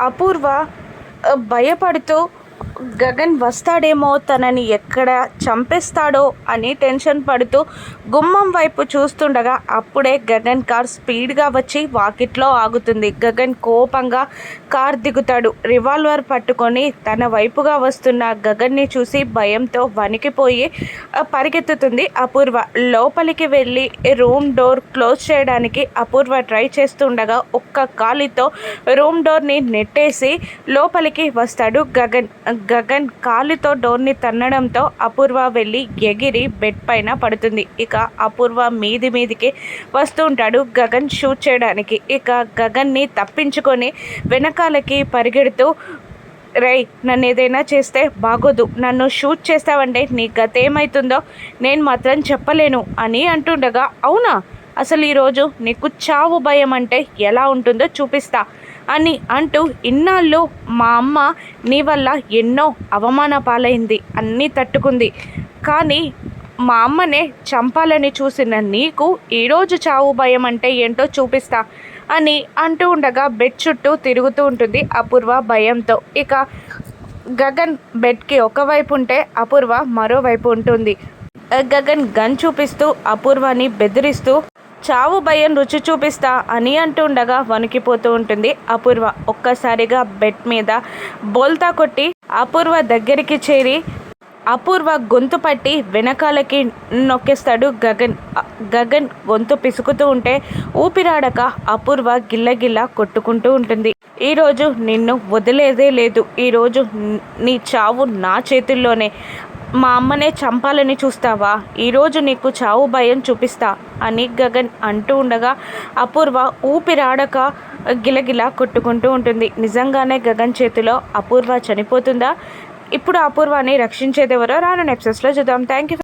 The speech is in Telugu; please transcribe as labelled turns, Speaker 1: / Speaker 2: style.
Speaker 1: అపూర్వ భయపడుతూ గగన్ వస్తాడేమో తనని ఎక్కడ చంపేస్తాడో అని టెన్షన్ పడుతూ గుమ్మం వైపు చూస్తుండగా అప్పుడే గగన్ కార్ స్పీడ్గా వచ్చి వాకిట్లో ఆగుతుంది. గగన్ కోపంగా కార్ దిగుతాడు. రివాల్వర్ పట్టుకొని తన వైపుగా వస్తున్న గగన్ని చూసి భయంతో వణికిపోయి పరిగెత్తుతుంది అపూర్వ. లోపలికి వెళ్ళి రూమ్ డోర్ క్లోజ్ చేయడానికి అపూర్వ ట్రై చేస్తుండగా ఒక్క కాలితో రూమ్ డోర్ని నెట్టేసి లోపలికి వస్తాడు గగన్. గగన్ కాలుతో డోర్ని తన్నడంతో అపూర్వ వెళ్ళి ఎగిరి బెడ్ పైన పడుతుంది. ఇక అపూర్వ మీది మీదికి వస్తూ ఉంటాడు గగన్ షూట్ చేయడానికి. ఇక గగన్ని తప్పించుకొని వెనకాలకి పరిగెడుతూ రేయ్ నన్ను ఏదైనా చేస్తే బాగోదు. నన్ను షూట్ చేస్తావంటే నీ గతేమవుతుందో నేను మాత్రం చెప్పలేను అని అంటుండగా అవునా? అసలు ఈరోజు నీకు చావు భయం అంటే ఎలా ఉంటుందో చూపిస్తా. అని అంటూ ఇన్నాళ్ళు మా అమ్మ నీ వల్ల ఎన్నో అవమాన పాలైంది అన్నీ తట్టుకుంది. కానీ మా అమ్మనే చంపాలని చూసిన నీకు ఈరోజు చావు భయం అంటే ఏంటో చూపిస్తా అని అంటూ ఉండగా బెడ్ చుట్టూ తిరుగుతూ ఉంటుంది అపూర్వ భయంతో. ఇక గగన్ బెడ్కి ఒకవైపు ఉంటే అపూర్వ మరోవైపు ఉంటుంది. గగన్ గన్ చూపిస్తూ అపూర్వని బెదిరిస్తూ చావు భయం రుచి చూపిస్తా అని అంటుండగా వణికిపోతూ ఉంటుంది అపూర్వ. ఒక్కసారిగా బెడ్ మీద బోల్తా కొట్టి అపూర్వ దగ్గరికి చేరి అపూర్వ గొంతు పట్టి వెనకాలకి నొక్కేస్తాడు గగన్. గగన్ గొంతు పిసుకుతూ ఉంటే ఊపిరాడక అపూర్వ గిల్లగిల్ల కొట్టుకుంటూ ఉంటుంది. ఈరోజు నిన్ను వదిలేదే లేదు. ఈరోజు నీ చావు నా చేతుల్లోనే. మా అమ్మనే చంపాలని చూస్తావా? ఈరోజు నీకు చావు భయం చూపిస్తా అని గగన్ అంటూ ఉండగా అపూర్వ ఊపిరాడక గిలగిల కొట్టుకుంటూ ఉంటుంది. నిజంగానే గగన్ చేతిలో అపూర్వ చనిపోతుందా? ఇప్పుడు అపూర్వాన్ని రక్షించేదెవరో రాను నెప్సెస్లో చూద్దాం. Thank you